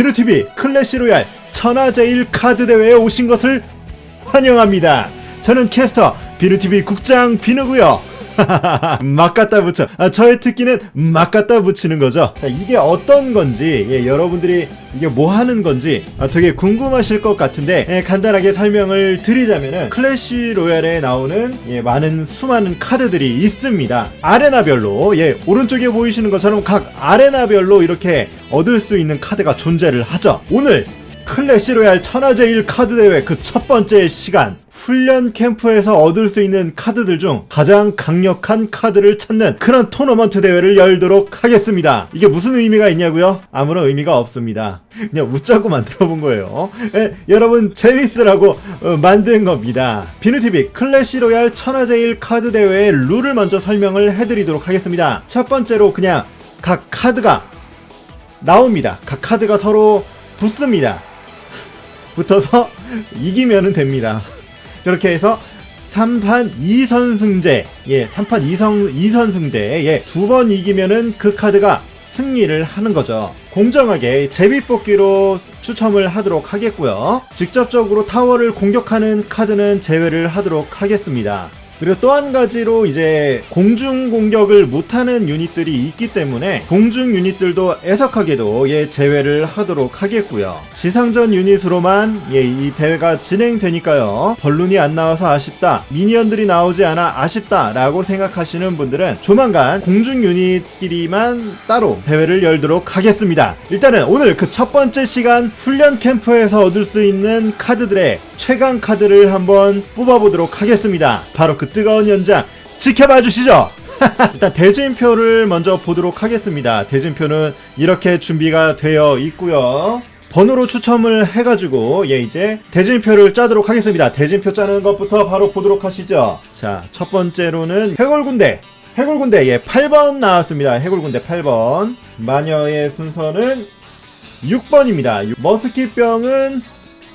비루TV 클래시 로얄 천하제일 카드 대회에 오신 것을 환영합니다. 저는 캐스터 비루TV 국장 비누고요. 막 갖다 붙여. 아, 저의 특기는 막 갖다 붙이는 거죠. 자, 이게 어떤 건지, 예, 여러분들이 이게 뭐 하는 건지 아, 되게 궁금하실 것 같은데, 예, 간단하게 설명을 드리자면은 클래시 로얄에 나오는 예, 많은 수많은 카드들이 있습니다. 아레나별로, 예, 오른쪽에 보이시는 것처럼 각 아레나별로 이렇게 얻을 수 있는 카드가 존재를 하죠. 오늘 클래시 로얄 천하제일 카드 대회 그 첫 번째 시간 훈련 캠프에서 얻을 수 있는 카드들 중 가장 강력한 카드를 찾는 그런 토너먼트 대회를 열도록 하겠습니다. 이게 무슨 의미가 있냐고요? 아무런 의미가 없습니다. 그냥 웃자고 만들어 본 거예요. 예, 여러분 재밌으라고 어, 만든 겁니다. 비누TV 클래시 로얄 천하제일 카드 대회의 룰을 먼저 설명을 해드리도록 하겠습니다. 첫 번째로 그냥 각 카드가 나옵니다. 각 카드가 서로 붙습니다. 붙어서 이기면은 됩니다. 그렇게 해서 3판 2선승제, 예, 3판 2선, 2선승제, 예, 두 번 이기면은 그 카드가 승리를 하는 거죠. 공정하게 제비뽑기로 추첨을 하도록 하겠고요. 직접적으로 타워를 공격하는 카드는 제외를 하도록 하겠습니다. 그리고 또 한 가지로 이제 공중 공격을 못하는 유닛들이 있기 때문에 공중 유닛들도 애석하게도 예 제외를 하도록 하겠고요. 지상전 유닛으로만 예 이 대회가 진행되니까요. 벌룬이 안 나와서 아쉽다. 미니언들이 나오지 않아 아쉽다라고 생각하시는 분들은 조만간 공중 유닛끼리만 따로 대회를 열도록 하겠습니다. 일단은 오늘 그 첫 번째 시간 훈련 캠프에서 얻을 수 있는 카드들의 최강 카드를 한번 뽑아보도록 하겠습니다. 바로 그 뜨거운 현장 지켜봐 주시죠. 일단 대진표를 먼저 보도록 하겠습니다. 대진표는 이렇게 준비가 되어 있고요. 번호로 추첨을 해가지고 예 이제 대진표를 짜도록 하겠습니다. 대진표 짜는 것부터 바로 보도록 하시죠. 자 첫 번째로는 해골군대 해골군대 예 8번 나왔습니다. 해골군대 8번 마녀의 순서는 6번입니다. 머스킷병은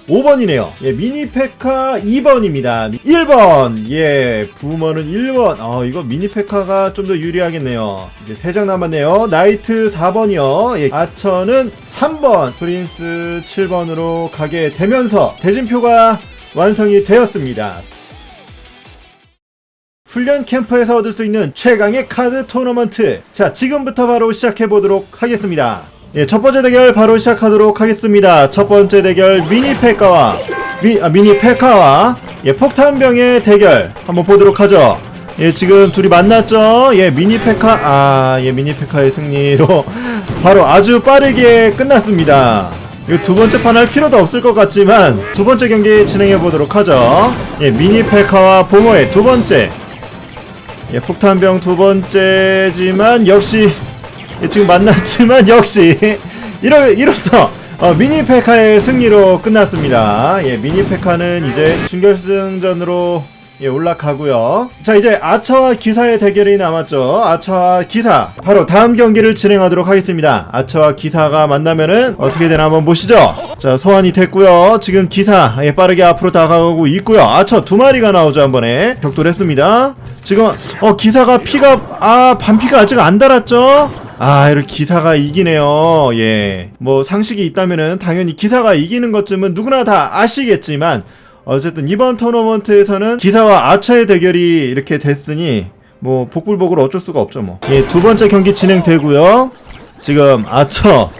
5번이네요. 예, 미니페카 2번입니다. 1번! 예, 부머는 1번. 어, 이거 미니페카가 좀 더 유리하겠네요. 이제 3장 남았네요. 나이트 4번이요. 예, 아처는 3번. 프린스 7번으로 가게 되면서 대진표가 완성이 되었습니다. 훈련 캠프에서 얻을 수 있는 최강의 카드 토너먼트. 자, 지금부터 바로 시작해 보도록 하겠습니다. 예, 첫 번째 대결 바로 시작하도록 하겠습니다. 첫 번째 대결 미니 페카와 미, 아, 미니 페카와 예, 폭탄병의 대결 한번 보도록 하죠. 예, 지금 둘이 만났죠. 예, 미니 페카 아, 예, 미니 페카의 승리로 바로 아주 빠르게 끝났습니다. 두 번째 판 할 필요도 없을 것 같지만 두 번째 경기 진행해 보도록 하죠. 예, 미니 페카와 보모의 두 번째 예, 폭탄병 두 번째지만 역시 예, 지금 만났지만 역시 이러, 이로써 어, 미니페카의 승리로 끝났습니다. 예, 미니페카는 이제 준결승전으로 예, 올라가고요. 자, 이제 아처와 기사의 대결이 남았죠. 아처와 기사. 바로 다음 경기를 진행하도록 하겠습니다. 아처와 기사가 만나면은 어떻게 되나 한번 보시죠. 자, 소환이 됐고요. 지금 기사 예, 빠르게 앞으로 다가가고 있고요. 아처 두 마리가 나오죠, 한 번에. 격돌했습니다. 지금 어 기사가 피가 아 반피가 아직 안 달았죠? 아, 이렇게 기사가 이기네요. 예. 뭐 상식이 있다면은 당연히 기사가 이기는 것쯤은 누구나 다 아시겠지만 어쨌든 이번 토너먼트에서는 기사와 아처의 대결이 이렇게 됐으니 뭐 복불복을 어쩔 수가 없죠, 뭐. 예, 두 번째 경기 진행되고요. 지금 아처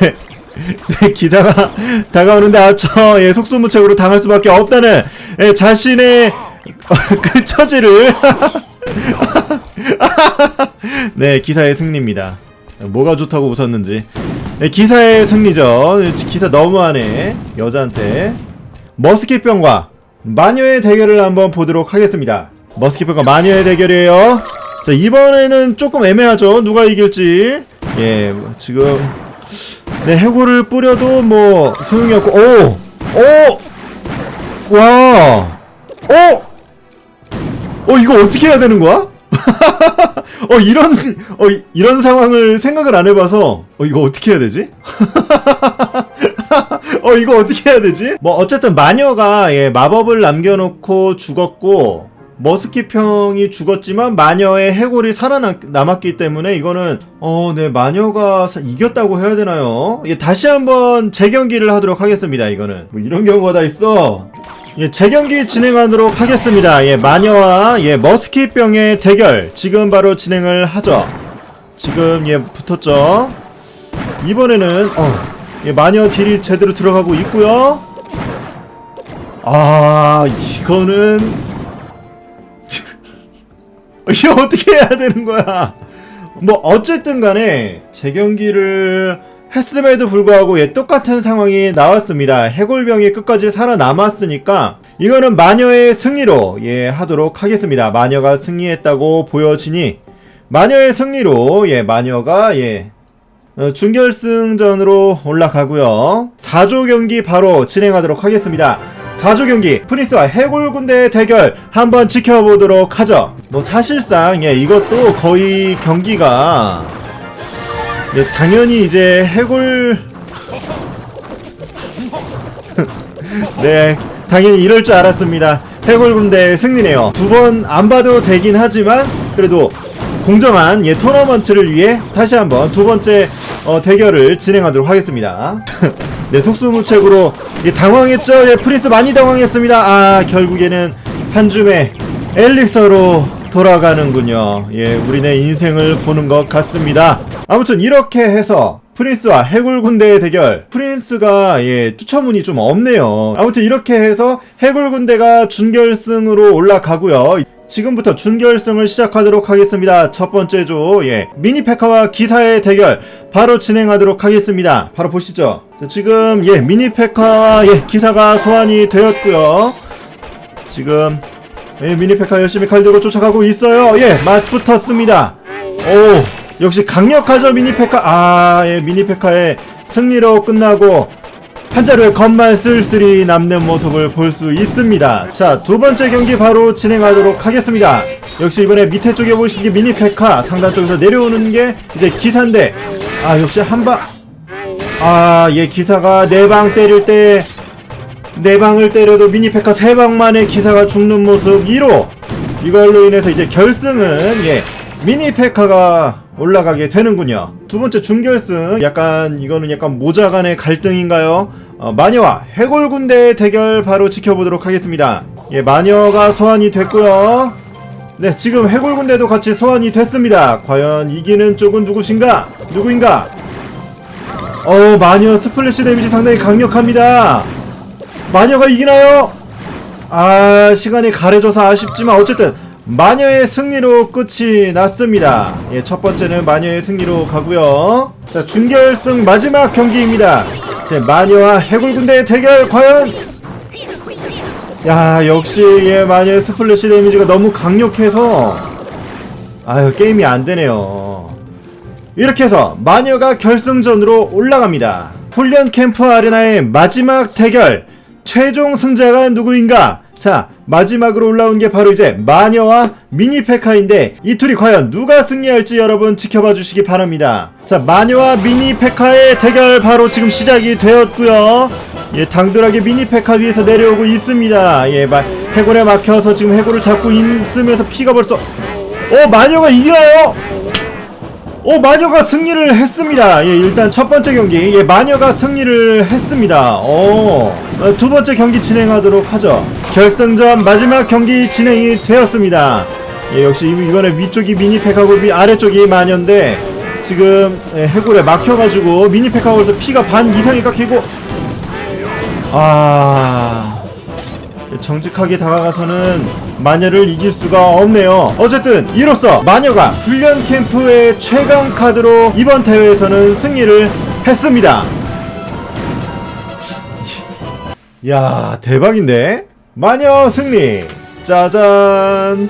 네, 네, 기사가 다가오는데 아처 예, 속수무책으로 당할 수밖에 없다는 예, 자신의 그 처지를 네 기사의 승리입니다 뭐가 좋다고 웃었는지 네, 기사의 승리죠 기사 너무하네 여자한테 머스킷병과 마녀의 대결을 한번 보도록 하겠습니다 머스킷병과 마녀의 대결이에요 자 이번에는 조금 애매하죠 누가 이길지 예 지금 네 해골을 뿌려도 뭐 소용이 없고 오! 오! 와! 어? 어 이거 어떻게 해야 되는 거야? 어 이런 어 이- 이런 상황을 생각을 안 해봐서 어 이거 어떻게 해야 되지? 어 이거 어떻게 해야 되지? 뭐 어쨌든 마녀가 예 마법을 남겨놓고 죽었고 머스키평이 죽었지만 마녀의 해골이 살아남았기 때문에 이거는 어, 네 마녀가 사- 이겼다고 해야 되나요? 예, 다시 한번 재경기를 하도록 하겠습니다. 이거는 뭐 이런 경우가 다 있어. 예, 재경기 진행하도록 하겠습니다. 예, 마녀와 예 머스키병의 대결 지금 바로 진행을 하죠. 지금 예 붙었죠. 이번에는 어, 예, 마녀 딜이 제대로 들어가고 있고요. 아 이거는 이게 어떻게 해야 되는 거야? 뭐 어쨌든 간에 재경기를 했음에도 불구하고 예, 똑같은 상황이 나왔습니다. 해골병이 끝까지 살아남았으니까 이거는 마녀의 승리로 예 하도록 하겠습니다. 마녀가 승리했다고 보여지니 마녀의 승리로 예 마녀가 예 어, 준결승전으로 올라가고요. 4조 경기 바로 진행하도록 하겠습니다. 4조 경기 프린스와 해골 군대의 대결 한번 지켜보도록 하죠. 뭐 사실상 예 이것도 거의 경기가 예 당연히 이제 해골 네 당연히 이럴 줄 알았습니다. 해골 군대의 승리네요. 두 번 안 봐도 되긴 하지만 그래도 공정한 예 토너먼트를 위해 다시 한번 두 번째 어, 대결을 진행하도록 하겠습니다. 네 속수무책으로 예, 당황했죠. 예 프린스 많이 당황했습니다. 아 결국에는 한 줌의 엘릭서로 돌아가는군요. 예 우리네 인생을 보는 것 같습니다. 아무튼 이렇게 해서 프린스와 해골 군대의 대결. 프린스가 예 추천문이 좀 없네요. 아무튼 이렇게 해서 해골 군대가 준결승으로 올라가고요. 지금부터 준결승을 시작하도록 하겠습니다. 첫 번째 조, 예. 미니페카와 기사의 대결, 바로 진행하도록 하겠습니다. 바로 보시죠. 자, 지금, 예, 미니페카와, 예, 기사가 소환이 되었고요 지금, 예, 미니페카 열심히 칼 들고 쫓아가고 있어요. 예, 맞붙었습니다. 오, 역시 강력하죠, 미니페카. 아, 예, 미니페카의 승리로 끝나고, 한 자루에 겉만 쓸쓸히 남는 모습을 볼 수 있습니다. 자, 두 번째 경기 바로 진행하도록 하겠습니다. 역시 이번에 밑에 쪽에 보시는 게 미니 페카, 상단 쪽에서 내려오는 게 이제 기사인데, 아, 역시 한 방, 아, 얘 기사가 네 방 때릴 때, 네 방을 때려도 미니 페카 세 방만에 기사가 죽는 모습 1호. 이걸로 인해서 이제 결승은, 예, 미니 페카가 올라가게 되는군요. 두 번째 준결승 약간 이거는 약간 모자 간의 갈등인가요? 어, 마녀와 해골 군대의 대결 바로 지켜보도록 하겠습니다. 예, 마녀가 소환이 됐고요. 네, 지금 해골 군대도 같이 소환이 됐습니다. 과연 이기는 쪽은 누구신가? 누구인가? 어, 마녀 스플래시 데미지 상당히 강력합니다. 마녀가 이기나요? 아, 시간이 가려져서 아쉽지만 어쨌든 마녀의 승리로 끝이 났습니다. 예, 첫 번째는 마녀의 승리로 가고요. 자, 준결승 마지막 경기입니다. 제 마녀와 해골 군대의 대결 과연 야, 역시 예, 마녀의 스플래시 데미지가 너무 강력해서 아유, 게임이 안 되네요. 이렇게 해서 마녀가 결승전으로 올라갑니다. 훈련 캠프 아레나의 마지막 대결 최종 승자가 누구인가? 자, 마지막으로 올라온 게 바로 이제 마녀와 미니 페카인데 이 둘이 과연 누가 승리할지 여러분 지켜봐 주시기 바랍니다. 자, 마녀와 미니 페카의 대결 바로 지금 시작이 되었고요. 예, 당돌하게 미니 페카 위에서 내려오고 있습니다. 예, 마, 해골에 막혀서 지금 해골을 잡고 있으면서 피가 벌써 어, 마녀가 이겨요! 오 마녀가 승리를 했습니다. 예, 일단 첫 번째 경기 예, 마녀가 승리를 했습니다. 오, 어, 두 번째 경기 진행하도록 하죠. 결승전 마지막 경기 진행이 되었습니다. 예, 역시 이- 이번에 위쪽이 미니팩하고 위 아래쪽이 마녀인데 지금 예, 해골에 막혀가지고 미니팩하고서 피가 반 이상이 깎이고 아. 정직하게 다가가서는 마녀를 이길 수가 없네요. 어쨌든 이로써 마녀가 훈련 캠프의 최강 카드로 이번 대회에서는 승리를 했습니다. 야 대박인데 마녀 승리 짜잔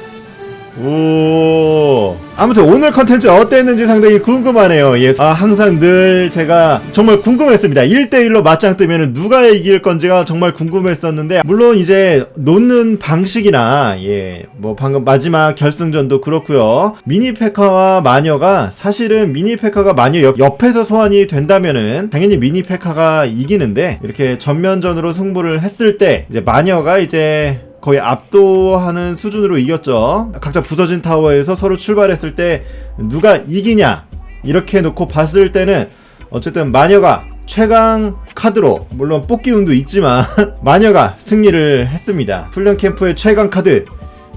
오 아무튼 오늘 컨텐츠 어땠는지 상당히 궁금하네요. 예 아, 항상 늘 제가 정말 궁금했습니다. 1대1로 맞짱 뜨면 누가 이길 건지가 정말 궁금했었는데 물론 이제 놓는 방식이나 예 뭐 방금 마지막 결승전도 그렇고요. 미니페카와 마녀가 사실은 미니페카가 마녀 옆, 옆에서 소환이 된다면은 당연히 미니페카가 이기는데 이렇게 전면전으로 승부를 했을 때 이제 마녀가 이제 거의 압도하는 수준으로 이겼죠. 각자 부서진 타워에서 서로 출발했을 때 누가 이기냐 이렇게 놓고 봤을 때는 어쨌든 마녀가 최강 카드로 물론 뽑기 운도 있지만 마녀가 승리를 했습니다. 훈련 캠프의 최강 카드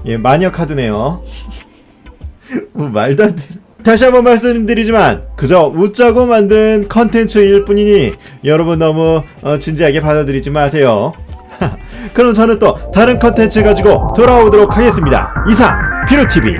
예 마녀 카드네요. 뭐 말도 안 돼. 다시 한번 말씀드리지만 그저 웃자고 만든 컨텐츠일 뿐이니 여러분 너무 어, 진지하게 받아들이지 마세요. 그럼 저는 또 다른 컨텐츠 가지고 돌아오도록 하겠습니다. 이상 피로TV